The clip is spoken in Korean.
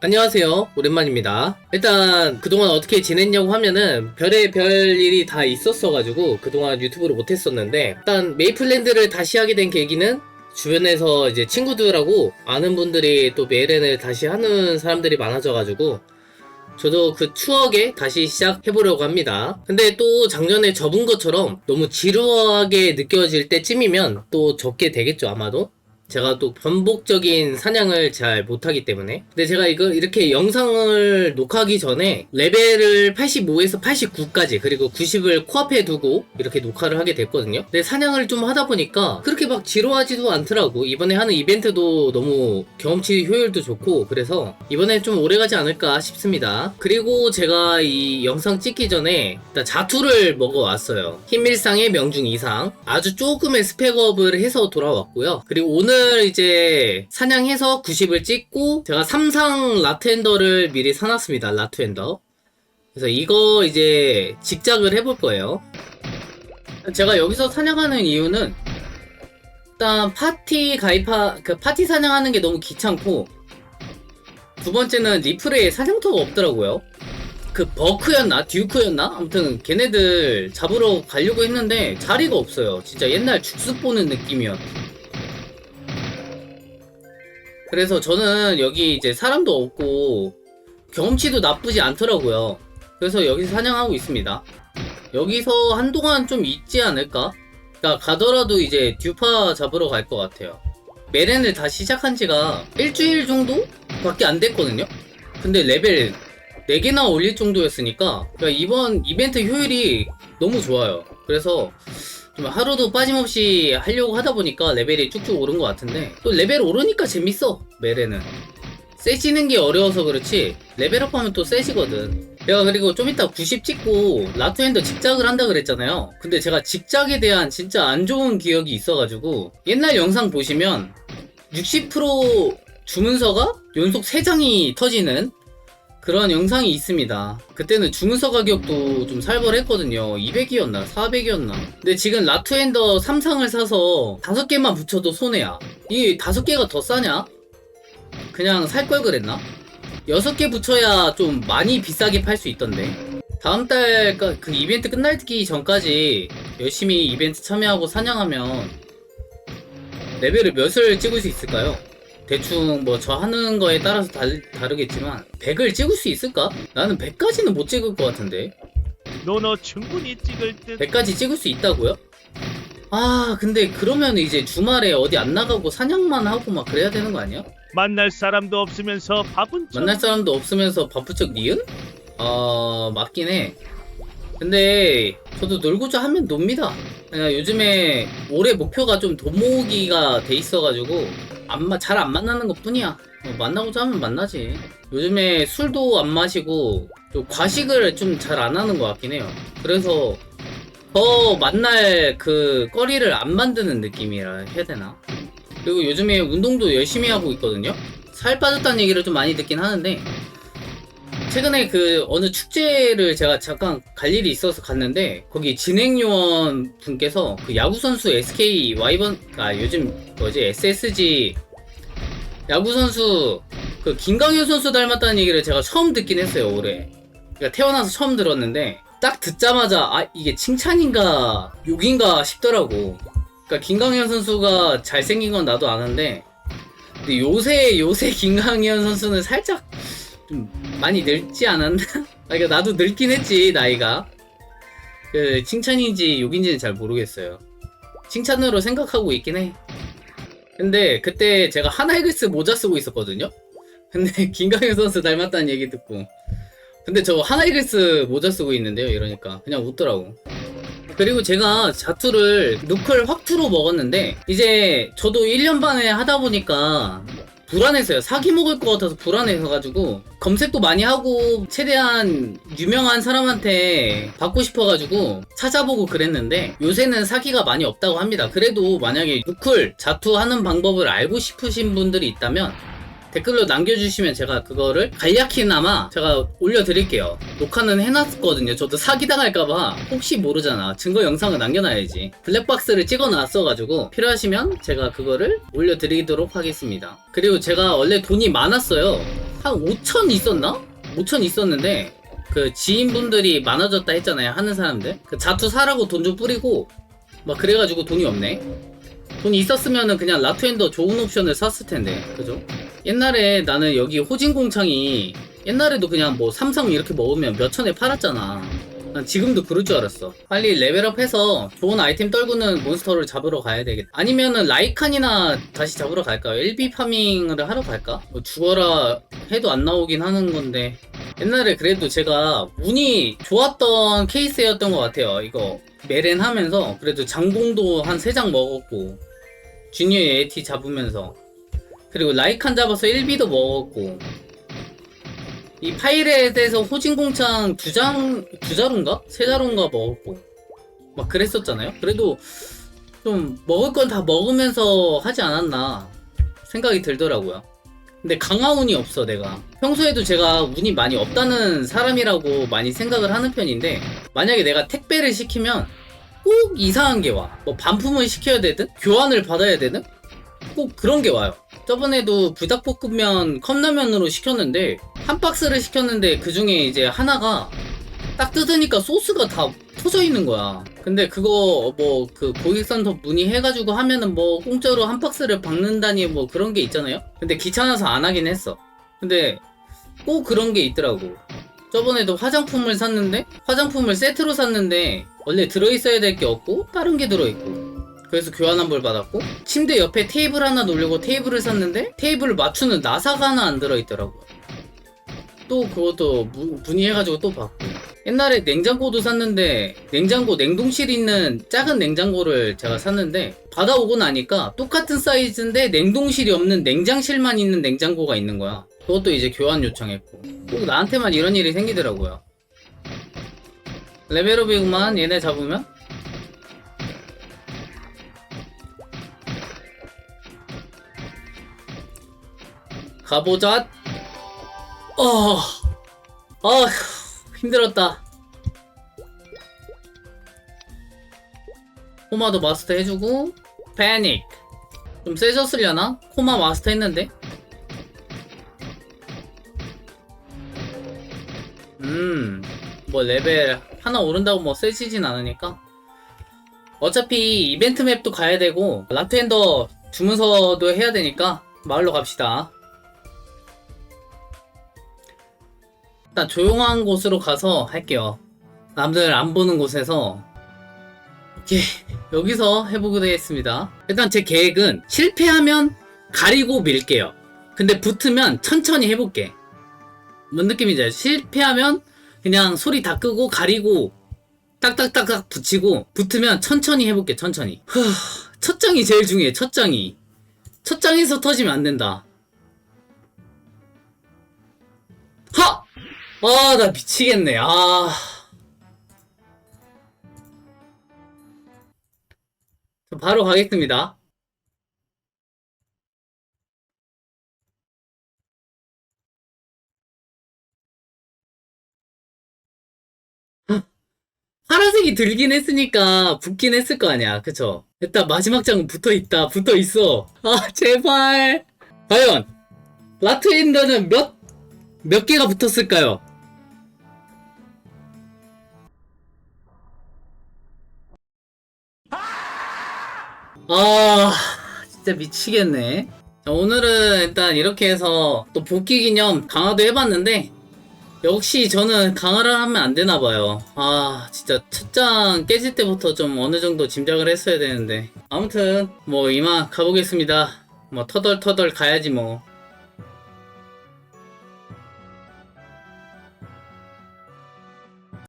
안녕하세요. 오랜만입니다. 일단 그동안 어떻게 지냈냐고 하면은 별의 별 일이 다 있었어가지고 그동안 유튜브를 못했었는데 일단 메이플랜드를 다시 하게 된 계기는 주변에서 이제 친구들하고 아는 분들이 또 메일엔을 다시 하는 사람들이 많아져가지고 저도 그 추억에 다시 시작해보려고 합니다. 근데 또 작년에 접은 것처럼 너무 지루하게 느껴질 때쯤이면 또 접게 되겠죠, 아마도. 제가 또 반복적인 사냥을 잘 못하기 때문에. 근데 제가 이거 이렇게 영상을 녹화하기 전에 레벨을 85에서 89까지 그리고 90을 코앞에 두고 이렇게 녹화를 하게 됐거든요. 근데 사냥을 좀 하다 보니까 그렇게 막 지루하지도 않더라고. 이번에 하는 이벤트도 너무 경험치 효율도 좋고 그래서 이번에 좀 오래가지 않을까 싶습니다. 그리고 제가 이 영상 찍기 전에 일단 자투를 먹어왔어요. 흰밀상의 명중 이상. 아주 조금의 스펙업을 해서 돌아왔고요. 그리고 오늘 이제 사냥해서 90을 찍고 제가 삼상 라트엔더를 미리 사놨습니다 라트엔더. 그래서 이거 이제 직작을 해볼 거예요. 제가 여기서 사냥하는 이유는 일단 파티 가입하 그 파티 사냥하는 게 너무 귀찮고 두 번째는 리플에 사냥터가 없더라고요. 그 버크였나? 듀크였나? 아무튼 걔네들 잡으러 가려고 했는데 자리가 없어요. 진짜 옛날 죽습 보는 느낌이었 그래서 저는 여기 이제 사람도 없고 경험치도 나쁘지 않더라고요. 그래서 여기서 사냥하고 있습니다. 여기서 한동안 좀 있지 않을까? 그러니까 가더라도 이제 듀파 잡으러 갈 것 같아요. 메렌을 다시 시작한 지가 일주일 정도? 밖에 안 됐거든요? 근데 레벨 4개나 올릴 정도였으니까 그러니까 이번 이벤트 효율이 너무 좋아요. 그래서 좀 하루도 빠짐없이 하려고 하다 보니까 레벨이 쭉쭉 오른 것 같은데 또 레벨 오르니까 재밌어 메레는. 세지는 게 어려워서 그렇지 레벨업하면 또 세지거든. 내가 그리고 좀 이따 90 찍고 라투엔더 직작을 한다 그랬잖아요. 근데 제가 직작에 대한 진짜 안 좋은 기억이 있어가지고 옛날 영상 보시면 60% 주문서가 연속 3장이 터지는 그런 영상이 있습니다. 그때는 주문서 가격도 좀 살벌했거든요. 200이었나 400이었나. 근데 지금 라투엔더 3상을 사서 5개만 붙여도 손해야. 이 5개가 더 싸냐? 그냥 살 걸 그랬나? 6개 붙여야 좀 많이 비싸게 팔 수 있던데. 다음 달 그 이벤트 끝날기 전까지 열심히 이벤트 참여하고 사냥하면 레벨을 몇을 찍을 수 있을까요? 대충 뭐 저 하는 거에 따라서 달, 다르겠지만 100을 찍을 수 있을까? 나는 100까지는 못 찍을 것 같은데 노노 충분히 찍을 듯 100까지 찍을 수 있다고요? 아 근데 그러면 이제 주말에 어디 안 나가고 사냥만 하고 막 그래야 되는 거 아니야? 만날 사람도 없으면서 밥은 좀 만날 사람도 없으면서 바쁘적 니은? 아 맞긴 해 근데 저도 놀고자 하면 놉니다 그냥 요즘에 올해 목표가 좀 돈 모으기가 돼 있어가지고 잘안 만나는 것 뿐이야. 어, 만나고자 하면 만나지. 요즘에 술도 안 마시고 좀 과식을 좀 잘 안 하는 것 같긴 해요. 그래서 더 만날 그 거리를 안 만드는 느낌이라 해야 되나? 그리고 요즘에 운동도 열심히 하고 있거든요. 살 빠졌다는 얘기를 좀 많이 듣긴 하는데 최근에 그 어느 축제를 제가 잠깐 갈 일이 있어서 갔는데 거기 진행요원 분께서 그 야구 선수 SK 와이번 아 요즘 뭐지 SSG 야구 선수 그 김강현 선수 닮았다는 얘기를 제가 처음 듣긴 했어요 올해. 그러니까 태어나서 처음 들었는데 딱 듣자마자 아 이게 칭찬인가 욕인가 싶더라고. 그러니까 김강현 선수가 잘생긴 건 나도 아는데 근데 요새 요새 김강현 선수는 살짝 좀 많이 늙지 않았나? 아, 그러니까 나도 늙긴 했지 나이가. 그 칭찬인지 욕인지는 잘 모르겠어요. 칭찬으로 생각하고 있긴 해. 근데 그때 제가 하나이글스 모자 쓰고 있었거든요. 근데 김강현 선수 닮았다는 얘기 듣고. 근데 저 하나이글스 모자 쓰고 있는데요. 이러니까 그냥 웃더라고. 그리고 제가 자투를 누클 확투로 먹었는데 이제 저도 1년 반에 하다 보니까 불안했어요. 사기 먹을 것 같아서 불안해서가지고 검색도 많이 하고 최대한 유명한 사람한테 받고 싶어가지고 찾아보고 그랬는데 요새는 사기가 많이 없다고 합니다. 그래도 만약에 누클 자투하는 방법을 알고 싶으신 분들이 있다면 댓글로 남겨주시면 제가 그거를 간략히나마 제가 올려드릴게요. 녹화는 해놨거든요. 저도 사기당할까봐 혹시 모르잖아. 증거 영상을 남겨놔야지. 블랙박스를 찍어놨어가지고 필요하시면 제가 그거를 올려드리도록 하겠습니다. 그리고 제가 원래 돈이 많았어요. 한 5천 있었나? 5천 있었는데 그 지인분들이 많아졌다 했잖아요 하는 사람들 그 자투 사라고 돈 좀 뿌리고 막 그래가지고 돈이 없네 돈이 있었으면은 그냥 라투엔더 좋은 옵션을 샀을 텐데 그죠? 옛날에 나는 여기 호진공창이 옛날에도 그냥 뭐 삼성 이렇게 먹으면 몇 천에 팔았잖아. 난 지금도 그럴 줄 알았어. 빨리 레벨업해서 좋은 아이템 떨구는 몬스터를 잡으러 가야 되겠다. 아니면은 라이칸이나 다시 잡으러 갈까요? 1B 파밍을 하러 갈까? 뭐 죽어라 해도 안 나오긴 하는 건데. 옛날에 그래도 제가 운이 좋았던 케이스였던 것 같아요. 이거 메렌 하면서 그래도 장봉도 한 3장 먹었고 주니어 에티 잡으면서 그리고 라이칸 잡아서 1B도 먹었고. 이 파이렛에서 호진공창 두 장, 두 자루인가? 세 자루인가 먹었고. 막 그랬었잖아요. 그래도 좀 먹을 건 다 먹으면서 하지 않았나 생각이 들더라고요. 근데 강화운이 없어 내가. 평소에도 제가 운이 많이 없다는 사람이라고 많이 생각을 하는 편인데 만약에 내가 택배를 시키면 꼭 이상한 게 와. 뭐 반품을 시켜야 되든 교환을 받아야 되든 꼭 그런 게 와요. 저번에도 불닭볶음면 컵라면으로 시켰는데 한 박스를 시켰는데 그 중에 이제 하나가 딱 뜯으니까 소스가 다 터져 있는 거야. 근데 그거 뭐 그 고객센터 문의해가지고 하면은 뭐 공짜로 한 박스를 박는다니 뭐 그런 게 있잖아요. 근데 귀찮아서 안 하긴 했어. 근데 꼭 그런 게 있더라고. 저번에도 화장품을 샀는데 화장품을 세트로 샀는데 원래 들어있어야 될 게 없고 다른 게 들어있고 그래서 교환 환불 받았고 침대 옆에 테이블 하나 놓으려고 테이블을 샀는데 테이블을 맞추는 나사가 하나 안 들어있더라고요. 또 그것도 무- 문의해가지고 또 받고. 옛날에 냉장고도 샀는데 냉장고 냉동실 있는 작은 냉장고를 제가 샀는데 받아오고 나니까 똑같은 사이즈인데 냉동실이 없는 냉장실만 있는 냉장고가 있는 거야. 그것도 이제 교환 요청했고. 꼭 나한테만 이런 일이 생기더라고요. 레벨업이구만 얘네 잡으면 가보자 어, 어 힘들었다 코마도 마스터 해주고 패닉 좀 세졌으려나? 코마 마스터 했는데 음, 뭐 레벨 하나 오른다고 뭐 세지진 않으니까. 어차피 이벤트 맵도 가야 되고 라트엔더 주문서도 해야 되니까 마을로 갑시다. 일단 조용한 곳으로 가서 할게요. 남들 안 보는 곳에서 오케이 여기서 해보게 되겠습니다. 일단 제 계획은 실패하면 가리고 밀게요. 근데 붙으면 천천히 해볼게. 뭔 느낌인지? 실패하면 그냥 소리 다 끄고 가리고 딱딱딱딱 붙이고 붙으면 천천히 해볼게 천천히 후, 첫 장이 제일 중요해 첫 장이 첫 장에서 터지면 안 된다 아 나 미치겠네 아저 바로 가겠습니다 파란색이 들긴 했으니까 붙긴 했을 거 아니야. 그쵸? 일단 마지막 장은 붙어 있다. 붙어 있어. 아, 제발. 과연, 라트인더는 몇, 몇 개가 붙었을까요? 아, 진짜 미치겠네. 자, 오늘은 일단 이렇게 해서 또 복귀 기념 강화도 해봤는데, 역시 저는 강화를 하면 안 되나 봐요. 아, 진짜 첫장 깨질 때부터 좀 어느 정도 짐작을 했어야 되는데. 아무튼, 뭐, 이만 가보겠습니다. 뭐, 터덜터덜 가야지 뭐.